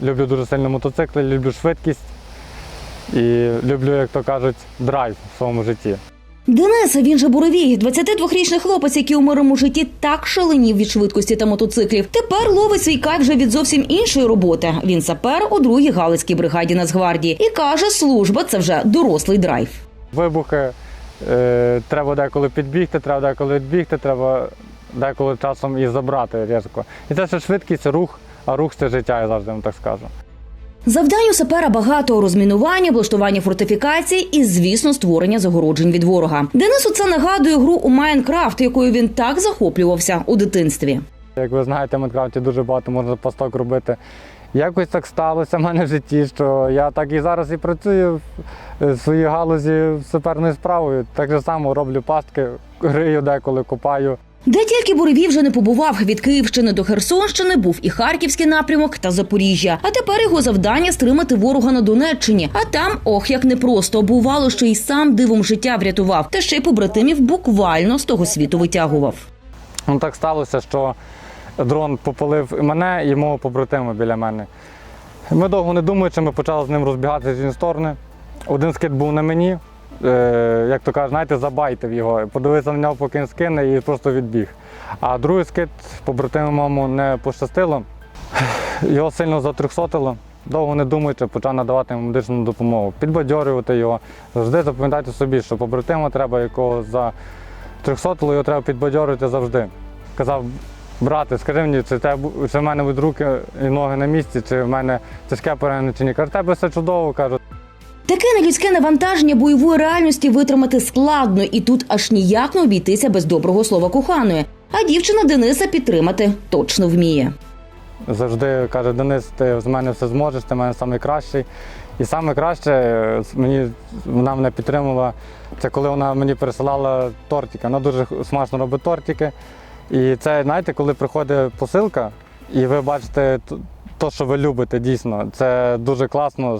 люблю дуже сильно мотоцикли, люблю швидкість і люблю, як то кажуть, драйв в своєму житті. Денис, він же Буровій, 22-річний хлопець, який у мирному житті так шаленів від швидкості та мотоциклів. Тепер ловить свій кайф вже від зовсім іншої роботи. Він сапер у другій галицькій бригаді Нацгвардії і каже, служба це вже дорослий драйв. Вибухи е, треба деколи підбігти, треба деколи відбігти, треба деколи часом і забрати різко. І це все швидкість, рух, а рух це життя, я завжди вам так скажу. Завдань у сапера багато розмінування, облаштування фортифікацій і, звісно, створення загороджень від ворога. Денису це нагадує гру у Майнкрафт, якою він так захоплювався у дитинстві. Як ви знаєте, в Майнкрафті дуже багато можна пасток робити. Якось так сталося в мене в житті, що я так і зараз і працюю в е, своїй галузі суперною справою. Так же само роблю пастки, грию деколи, копаю. Де тільки Буревій вже не побував від Київщини до Херсонщини, був і Харківський напрямок та Запоріжжя. А тепер його завдання стримати ворога на Донеччині. А там, ох, як непросто бувало, що й сам дивом життя врятував, та ще й побратимів буквально з того світу витягував. Ну так сталося, що дрон попалив мене і мого побратима біля мене. Ми довго не думаючи, ми почали з ним розбігатися з сторони. Один скид був на мені, як то кажуть, знаєте, забайтив його. Подивився на нього, поки він скине і просто відбіг. А другий скид побратиму моєму не пощастило. Його сильно затрьохсотило. Довго не думаючи, почав надавати йому медичну допомогу, підбадьорювати його. Завжди запам'ятайте собі, що побратима треба, якого за трьохсотило, його треба підбадьорити завжди. Казав, брате, скажи мені, чи, те, чи в мене будуть руки і ноги на місці, чи в мене тяжке поранення, чи ні. Каже, тебе все чудово, кажу. Таке нелюдське навантаження бойової реальності витримати складно, і тут аж ніяк не обійтися без доброго слова коханої. А дівчина Дениса підтримати точно вміє. Завжди каже, Денис, ти з мене все зможеш, ти в мене найкращий. І саме краще е, мені вона мене підтримувала. Це коли вона мені пересилала тортики. Вона дуже смачно робить тортики. І це, знаєте, коли приходить посилка, і ви бачите т- то, що ви любите дійсно, це дуже класно,